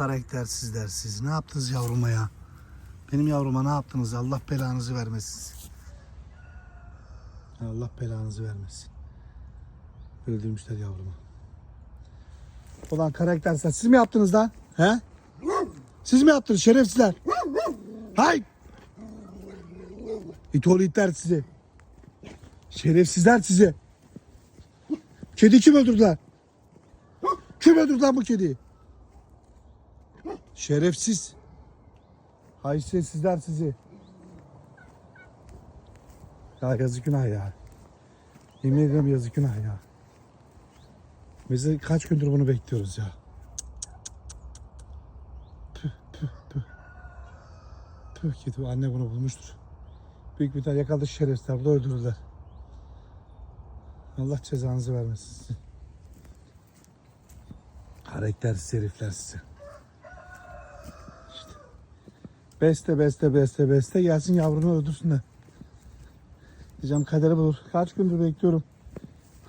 Karaktersizler siz. Ne yaptınız yavruma ya? Benim yavruma ne yaptınız? Allah belanızı vermesin. Allah belanızı vermesin. Öldürmüşler yavrumu. Ulan karaktersiz. Siz mi yaptınız lan? He? Siz mi yaptınız şerefsizler? Hay! İtol itler sizi. Şerefsizler sizi. Kedi kim öldürdü lan? Kim öldürdü lan bu kediyi? Şerefsiz. Haysiyetsizler sizi. Ya yazık günah ya. Yemin ediyorum yazık günah ya. Biz de kaç gündür bunu bekliyoruz ya. Püh püh püh. Püh kedi anne bunu bulmuştur. Büyük bir tane yakaladı şerefsizler. Burada öldürdüler. Allah cezanızı vermesin size. Karaktersiz herifler size. İşte. Beste beste beste beste gelsin yavrunu öldürsünler. Diyeceğim kaderi bulur. Kaç gündür bekliyorum.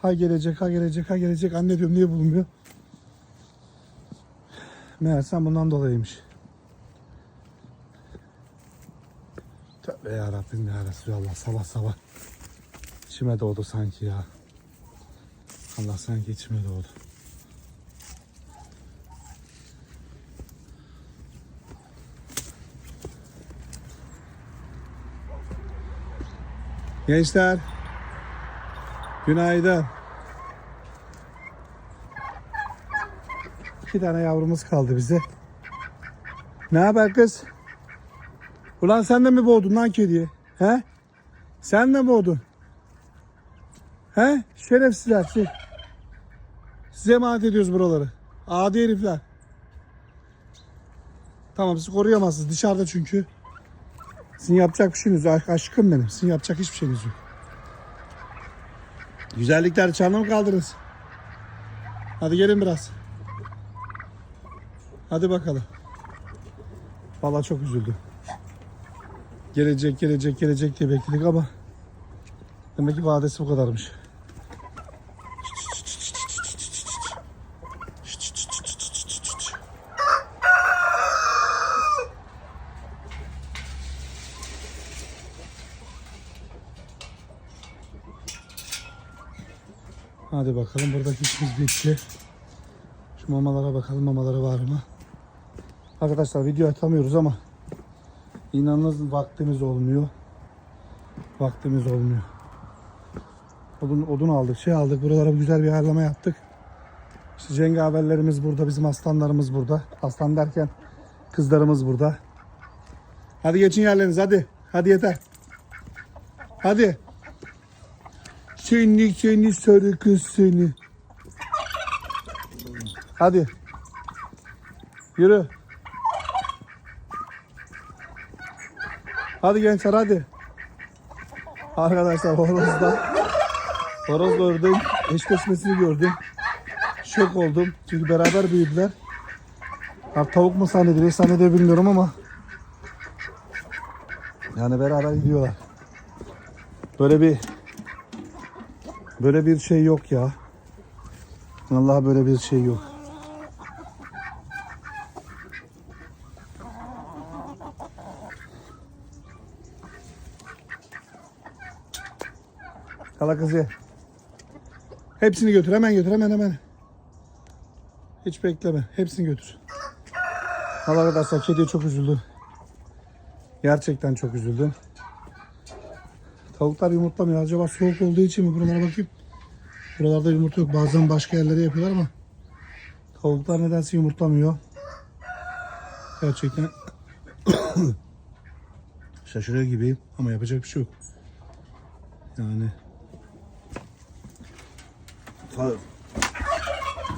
Ha gelecek ha gelecek ha gelecek. Anne diyorum niye bulunmuyor? Meğersem bundan dolayıymış. Tövbe yarabbim ya Resulallah sabah sabah. İçime doğdu sanki ya. Allah sanki içime doğdu. Gençler. Günaydın. İki tane yavrumuz kaldı bize. Ne haber kız? Ulan sen de mi boğdun lan kediyi? He? Sen de mi boğdun? He? Şerefsizler. Şey. Size emanet ediyoruz buraları. Adi herifler. Tamam siz koruyamazsınız dışarıda çünkü. Sizin yapacak bir şeyiniz yok. Aşkım benim. Sizin yapacak hiçbir şeyiniz yok. Güzellikler çanla mı kaldınız? Hadi gelin biraz. Hadi bakalım. Vallahi çok üzüldüm. Gelecek, gelecek, gelecek diye bekledik ama demek ki vadesi bu kadarmış. Hadi bakalım buradaki işimiz bitti. Şu mamalara bakalım mamaları var mı? Arkadaşlar video atamıyoruz ama inanılmaz vaktimiz olmuyor. Vaktimiz olmuyor. Odun, odun aldık, şey aldık. Buralara güzel bir ayarlama yaptık. İşte cengaverlerimiz burada, bizim aslanlarımız burada. Aslan derken kızlarımız burada. Hadi geçin yerleriniz hadi. Hadi yeter. Hadi. Seni seni sarı kız seni. Hadi. Yürü. Hadi gençler hadi. Arkadaşlar horozda horozla ördüm. Eşleşmesini gördüm. Şok oldum. Çünkü beraber büyüdüler. Ya tavuk mu zannediyor, zannediyor bilmiyorum ama yani beraber gidiyorlar. Böyle bir Böyle bir şey yok ya. Allah böyle bir şey yok. Kala kızı. Hepsini götür hemen götür hemen hemen. Hiç bekleme. Hepsini götür. Allah arkadaşlar kediye çok üzüldüm. Gerçekten çok üzüldüm. Tavuklar yumurtlamıyor. Acaba soğuk olduğu için mi? Buralara bakayım. Buralarda yumurta yok. Bazen başka yerlere yapıyorlar ama tavuklar nedense yumurtlamıyor. Gerçekten şaşırıyor gibiyim ama yapacak bir şey yok. Yani fa-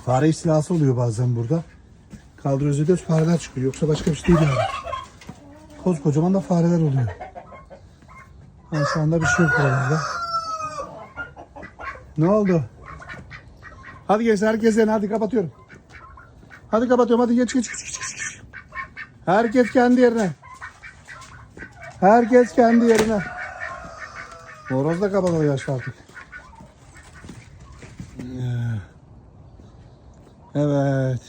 fare istilası oluyor bazen burada. Kaldırıyoruz ediyoruz fareler çıkıyor. Yoksa başka bir şey değil yani. Koskocaman da fareler oluyor. Yani şu anda bir şey yok buralarda. Ne oldu? Hadi gençler herkes yerine hadi kapatıyorum. Hadi kapatıyorum hadi geç geç geç geç. geç. Herkes kendi yerine. Herkes kendi yerine. Horoz da kapalı yaşlı artık. Evet.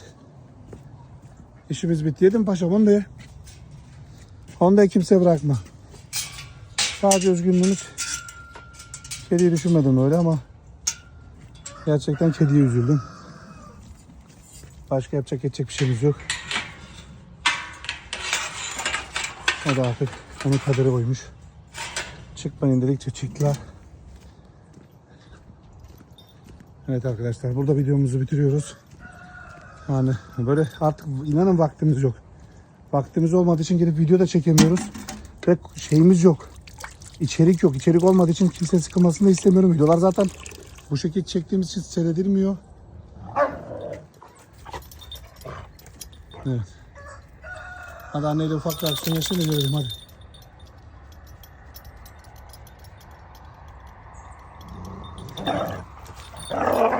İşimiz bitti. Yedim paşam onu da. Onu da kimse bırakma. Sadece üzgünlüğümüz. Kediyi düşünmedim öyle ama gerçekten kediye üzüldüm. Başka yapacak edecek bir şeyimiz yok. O da artık onun kaderi oymuş. Çıkmayın dedikçe çıktılar. Evet arkadaşlar burada videomuzu bitiriyoruz. Yani böyle artık inanın vaktimiz yok. Vaktimiz olmadığı için gelip video da çekemiyoruz. Ve şeyimiz yok içerik yok. İçerik olmadığı için kimse sıkılmasını da istemiyorum. Videolar zaten bu şekilde çektiğimiz için seyredilmiyor. Evet. Hadi anneyle ufak bir aksiyon yaşayın da hadi. Oh.